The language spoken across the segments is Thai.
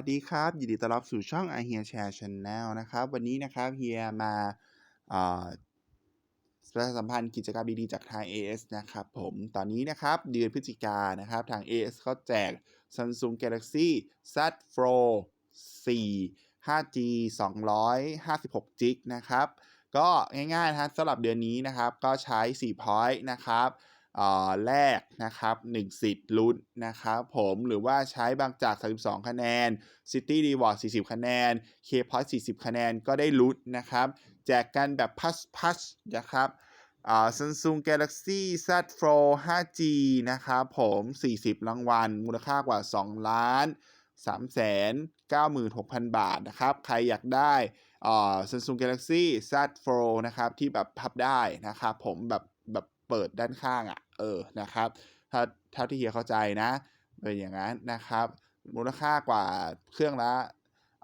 วัสดีครับ ยินดีต้อนรับสู่ช่อง i h e a Share Channel นะครับ วันนี้นะครับเฮียมาประชาสัมพันธ์กิจกรรมดีๆจากทาง AS นะครับผมตอนนี้นะครับเดือนพฤศจิกายนะครับ ทาง AS เขาแจก Samsung Galaxy Z Fold 4 5G 256 g b นะครับ ก็ง่ายๆนะสำหรับเดือนนี้นะครับ ก็ใช้ 4 point นะครับ แรกนะครับ1สิทธิ์ลุ้นนะครับผมหรือว่าใช้บางจาก 32 คะแนน City Reward 40 คะแนน K Point 40 คะแนนก็ได้ลุ้นนะครับ แจกกันแบบพัชพัชนะครับอ่า Samsung Galaxy Z Fold 5G นะครับผม 40 รางวัล มูลค่ากว่า 2 ล้าน 396,000 บาทนะครับ ใครอยากได้อ่า Samsung Galaxy Z Fold นะครับ ที่แบบพับได้นะครับ ผมแบบแบบ เปิดด้านข้างอะ่ะเออนะครับถ้าเท่าที่เฮียเข้าใจนะเป็นอย่างนั้นนะครับ มูลค่ากว่าเครื่องละ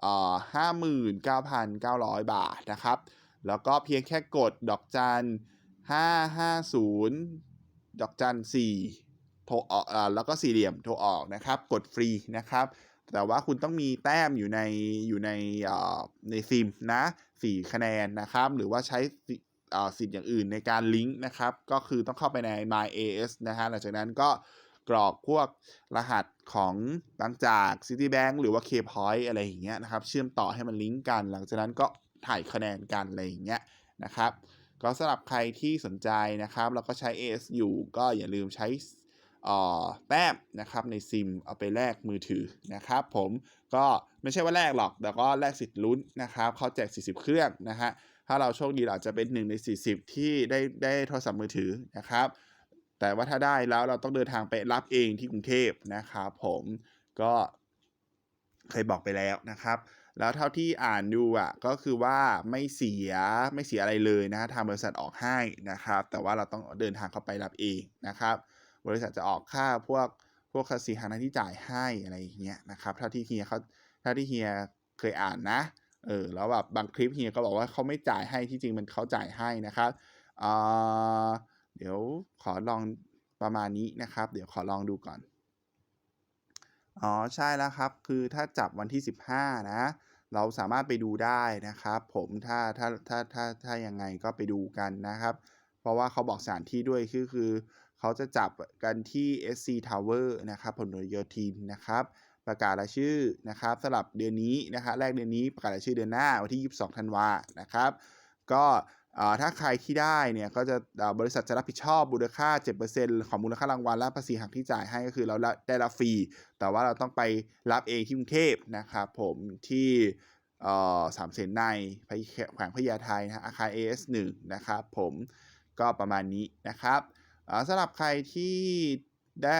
เอ่อห้าหมื่นเก้าพันเก้าร้อยบาทนะครับ แล้วก็เพียงแค่กดดอกจันห้าห้าศูนย์ดอกจันสี่โทรออกอ่าแล้วก็สี่เหลี่ยมโทรออกนะครับ กดฟรีนะครับ แต่ว่าคุณต้องมีแต้มอยู่ในอยู่ในในซิมนะสี่คะแนนนะครับ หรือว่าใช้ สิทธิ์อย่างอื่นในการลิงก์นะครับ ก็คือต้องเข้าไปใน My AS นะฮะหลังจากนั้นก็กรอกพวกรหัสของหลังจาก Citibank หรือว่า Kpoint อะไรอย่างเงี้ยนะครับ เชื่อมต่อให้มันลิงก์กัน หลังจากนั้นก็ถ่ายคะแนนกันอะไรอย่างเงี้ยนะครับ ก็สำหรับใครที่สนใจนะครับ แล้วก็ใช้ AS อยู่ก็อย่าลืมใช้แต้มนะครับในซิมเอาไปแลกมือถือนะครับ ผมก็ไม่ใช่ว่าแลกหรอก แต่ก็แลกสิทธิ์ลุ้นนะครับเขาแจก 40 เครื่องนะฮะ ถ้าเราโชคดีอาจจะเป็น 1 ใน 40 ที่ได้ได้โทรศัพท์มือถือนะครับ แต่ว่าถ้าได้แล้วเราต้องเดินทางไปรับเองที่กรุงเทพนะครับผมก็เคยบอกไปแล้วนะครับ แล้วเท่าที่อ่านดูอะก็คือว่าไม่เสียไม่เสียอะไรเลยนะทางบริษัทออกให้นะครับ แต่ว่าเราต้องเดินทางเข้าไปรับเองนะครับ บริษัทจะออกค่าพวกพวกภาษีทางที่จ่ายให้อะไรอย่างเงี้ยนะครับเท่าที่เฮียเขาเท่าที่เฮียเคยอ่านนะ เออแล้วแบบบางคลิปเฮียก็บอกว่าเขาไม่จ่ายให้ที่จริงมันเขาจ่ายให้นะครับอ่าเดี๋ยวขอลองประมาณนี้นะครับ เดี๋ยวขอลองดูก่อนอ๋อใช่แล้วครับ คือถ้าจับวันที่ 15 นะ เราสามารถไปดูได้นะครับ ผมถ้าถ้าถ้าถ้าถ้ายังไงก็ไปดูกันนะครับ เพราะว่าเขาบอกสถานที่ด้วยคือคือเขาจะจับกันที่ SC Tower นะครับผลโยธินนะครับ ประกาศรายชื่อนะครับสำหรับเดือนนี้นะครับแรกเดือนนี้ประกาศรายชื่อเดือนหน้าวันที่ 22 ธันวานะครับ ก็ถ้าใครที่ได้เนี่ยก็จะบริษัทจะรับผิดชอบมูลค่า 7%ของมูลค่ารางวัลและภาษีหักที่จ่ายให้ก็คือเราได้รับฟรี แต่ว่าเราต้องไปรับเองที่กรุงเทพนะครับผมที่สามเสนในแขวงพญาไทนะอาคาร AS1 นะครับผมก็ประมาณนี้นะครับสำหรับใครที่ได้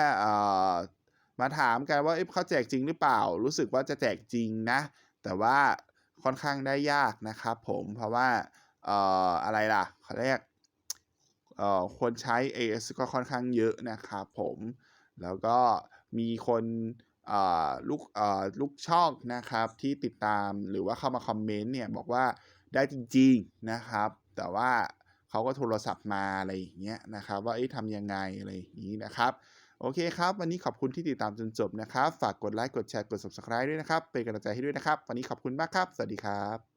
มาถามกันว่าเขาแจกจริงหรือเปล่า รู้สึกว่าจะแจกจริงนะ แต่ว่าค่อนข้างได้ยากนะครับผมเพราะว่าเอ่ออะไรล่ะเขาเรียกเอ่อคนใช้ AS ก็ค่อนข้างเยอะนะครับผมแล้วก็มีคนลูกลูกช่องนะครับที่ติดตามหรือว่าเข้ามาคอมเมนต์เนี่ยบอกว่าได้จริงๆนะครับ แต่ว่าเขาก็โทรศัพท์มาอะไรอย่างเงี้ยนะครับ ว่าทำยังไงอะไรอย่างนี้นะครับ โอเคครับ วันนี้ขอบคุณที่ติดตามจนจบนะครับ ฝากกดไลค์ กดแชร์ กด subscribe ด้วยนะครับ เป็นกำลังใจให้ด้วยนะครับ วันนี้ขอบคุณมากครับ สวัสดีครับ